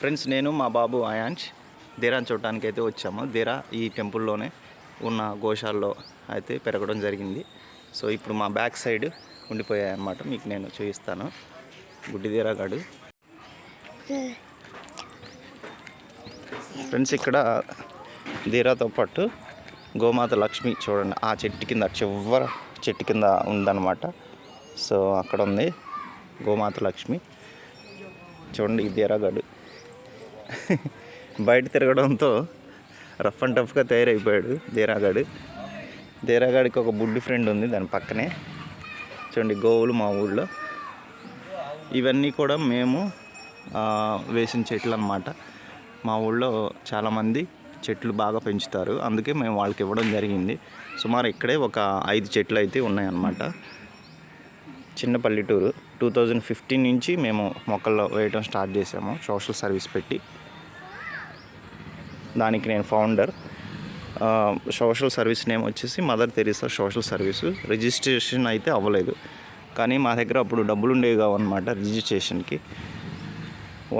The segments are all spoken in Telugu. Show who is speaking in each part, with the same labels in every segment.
Speaker 1: ఫ్రెండ్స్ నేను మా బాబు అయాంష్ దేరాని చూడటానికి అయితే వచ్చాము. దేరా ఈ టెంపుల్లోనే ఉన్న గోశాల్లో అయితే పెరగడం జరిగింది. సో ఇప్పుడు మా బ్యాక్ సైడ్ ఉండిపోయాయి అన్నమాట మీకు నేను చూపిస్తాను. గుడ్డి దీరాగాడు ఫ్రెండ్స్ ఇక్కడ దీరాతో పాటు గోమాత లక్ష్మి చూడండి. ఆ చెట్టు కింద చివర చెట్టు కింద ఉందన్నమాట. సో అక్కడ ఉంది గోమాత లక్ష్మి. చూడండి ఈ దీరాగాడు బయట తిరగడంతో రఫ్ అండ్ టఫ్గా తయారైపోయాడు దేరాగాడు. దేరాగాడికి ఒక బుడ్డి ఫ్రెండ్ ఉంది దాని పక్కనే. చూడండి గోవులు మా ఊళ్ళో ఇవన్నీ కూడా మేము వేసిన చెట్లు అన్నమాట మా ఊళ్ళో చాలామంది చెట్లు బాగా పెంచుతారు. అందుకే మేము వాళ్ళకి ఇవ్వడం జరిగింది. సుమారు ఇక్కడే ఒక ఐదు చెట్లు అయితే ఉన్నాయన్నమాట. చిన్న పల్లెటూరు టూ థౌజండ్ ఫిఫ్టీన్ నుంచి మేము మొక్కలు వేయటం స్టార్ట్ చేసాము. సోషల్ సర్వీస్ పెట్టి. దానికి నేను ఫౌండర్ సోషల్ సర్వీస్ నేమ్ వచ్చేసి mother Teresa social service registration అయితే అవ్వలేదు. కానీ మా దగ్గర అప్పుడు డబ్బులు ఉండేవి కావన్నమాట రిజిస్ట్రేషన్కి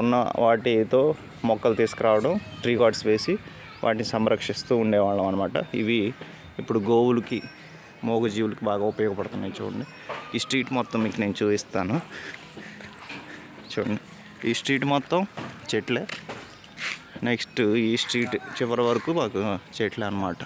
Speaker 1: ఉన్న వాటితో మొక్కలు తీసుకురావడం ట్రీ గార్డ్స్ వేసి వాటిని సంరక్షిస్తూ ఉండేవాళ్ళం అనమాట ఇవి ఇప్పుడు గోవులకి మూగజీవులకి బాగా ఉపయోగపడుతున్నాయి చూడండి. ఈ స్ట్రీట్ మొత్తం మీకు నేను చూపిస్తాను. చూడండి. ఈ స్ట్రీట్ మొత్తం చెట్లే. నెక్స్ట్ ఈ స్ట్రీట్ చివరి వరకు మాకు చెట్లే అనమాట